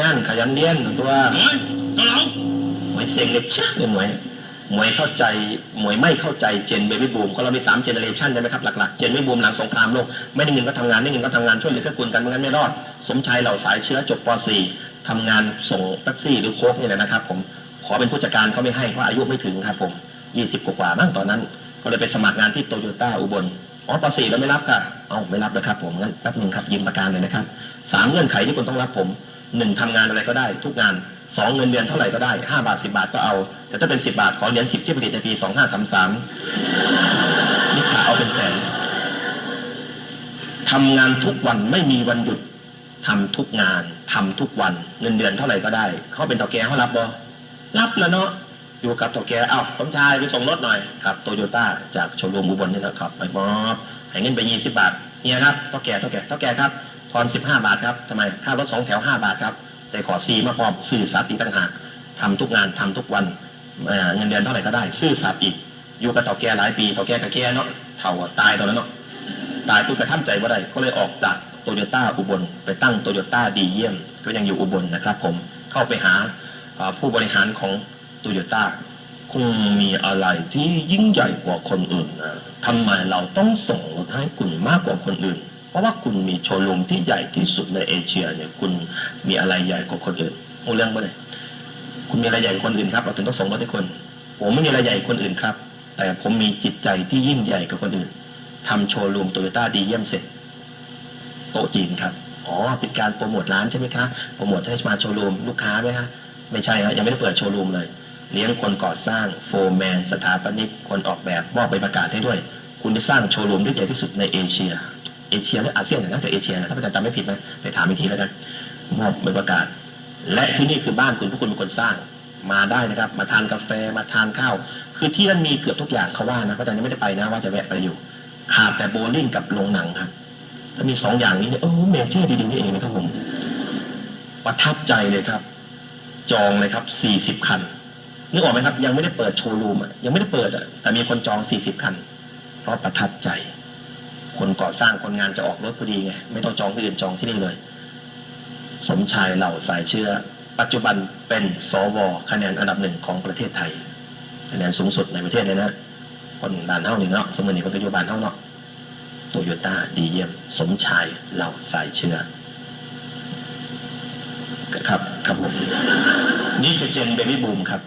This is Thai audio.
งานขยันเรียนตัวเฮ้ยเกาเหลาหมวยเซ็งเลยเชื่อเลยหมวยหมวยเข้าใจหมวยไม่เข้าใจเจนเบบี้บูมเขาเรามีสามเจเนเรชันใช่ไหมครับหลักๆเจนเบบี้บูมหลังสงครามโลกไม่ได้เงินก็ทำงานได้เงินก็ทำงานช่วยเหลือเกื้อกูลกันไม่งั้นไม่รอด สมชายเหล่าสายเชื้อจบป .4 ทำงานส่งเป๊ปซี่หรือโค้กนี่แหละนะครับผมขอเป็นผู้จัดการเขาไม่ให้เพราะอายุไม่ถึงครับผม20กว่าๆมั้งตอนนั้น ก็เลยไปสมัครงานที่โตโยต้าอุบลอ๋อป .4 แล้วไม่รับค่ะเอ้าไม่รับเลยครับผมงั้นแป๊บหนึ่งครับยืมประกันเลยนะครับสามเงื่อนไขที่คุณต้องรับผม หนึ่งทำงานอะไรก็ได้ ทุกงานสองเงินเดือนเท่าไหร่ก็ได้ห้าบาทสิบาทก็เอา แต่ถ้าเป็นสิบาทขอเหรียญสิบที่ผลิตในปีสองห้าสามสามนี่กะเอาเป็นแสนทำงานทุกวันไม่มีวันหยุดทำทุกงานทำทุกวันเงินเดือนเท่าไหร่ก็ได้ เขาเป็นต่อแกเขารับบ่รับแล้วเนาะอยู่กับตัวแกเอ้าสมชายไปส่งรถหน่อยครับโตโยต้าจากโชว์รูมอุบลนี่นะครับไปมอบให้เงินไปยี่สิบบาทเฮียครับเท่าแก่เท่าแก่เท่าแกครับ ทอนสิบห้าบาทครับทำไมค่ารถสองแถวห้าบาทครับแต่ขอซีมาพร้อมซื่อสัตย์อีกต่างหากทำทุกงานทำทุกวันเงินเดือนเท่าไหร่ก็ได้ ซื่อสัตย์อีกอยู่กับเต่าแก่หลายปีเต่าแก่กับแก่เนาะเท่าตายตอนนั้นเนาะตายปุ๊บกระท่ำใจว่าได้ก็เลยออกจากโตโยต้าอุบล ไปตั้งโตโยต้าดีเยี่ยม ก็ยังอยู่อุบลนะครับ ผมเข้าไปหาผู้บริหารของโตโยต้าคุณมีอะไรที่ยิ่งใหญ่กว่าคนอื่นนะทำไมเราต้องส่งรถให้คุณมากกว่าคนอื่น เพราะว่าคุณมีโชว์รูมที่ใหญ่ที่สุดในเอเชียเนี่ยคุณมีอะไรใหญ่กว่าคนอื่นโอ้เรื่องไม่ได้คุณมีอะไรใหญ่กว่าคนอื่นครับเราถึงต้องส่งรถให้คนผมไม่มีอะไรใหญ่กว่าคนอื่นครับ แต่ผมมีจิตใจที่ยิ่งใหญ่กว่าคนอื่นทำโชว์รูมโตโยต้าดีเยี่ยมเสร็จโต๊ะจีนครับอ๋อเป็นการโปรโมทร้านใช่ไหมคะโปรโมทให้มาโชว์รูมลูกค้าไหมคะไม่ใช่ครับยังไม่ได้เปิดโชว์รูมเลย เลี้ยงคนก่อสร้างโฟร์แมนสถาปนิกคนออกแบบมอบใบประกาศให้ด้วย คุณจะสร้างโชว์รูมที่ใหญ่ที่สุดในเอเชีย เอเชียหรืออาเซียนน่าจะเอเชียนะถ้าอาจารย์จำไม่ผิดนะไปถามอีกทีแล้วกันมอบใบประกาศ และที่นี่คือบ้านคุณพวกคุณเป็นคนสร้างมาได้นะครับ มาทานกาแฟมาทานข้าว คือที่นั่นมีเกือบทุกอย่างเขาว่านะอาจารย์ยังไม่ได้ไปนะว่าจะแวะไปอยู่ ขาดแต่โบลิ่งกับโรงหนังครับ ถ้ามีสองอย่างนี้เนี่ยโอ้เมเจอร์ดีๆนี่เองนะครับผมประทับใจเลยครับ จองเลยครับสี่สิบคันนึกออกไหมครับ ยังไม่ได้เปิดโชว์รูมอะยังไม่ได้เปิดอะแต่มีคนจองสี่สิบคัน เพราะประทับใจ คนก่อสร้างคนงานจะออกรถพอดีไงไม่ต้องจองที่อื่นจองที่นี่เลย สมชายเหล่าสายเชื้อ ปัจจุบันเป็นสวคะแนนอันดับหนึ่งของประเทศไทยคะแนนสูงสุดในประเทศเลยนะคนบ้านเท่าหนึ่งเนาะสมมตินี่คนก็อยู่บ้านเท่าเนาะโตโยต้าดีเยี่ยม สมชายเหล่าสายเชื้อครับ ครับผม นี่คือเจนเบบี้บูมครับ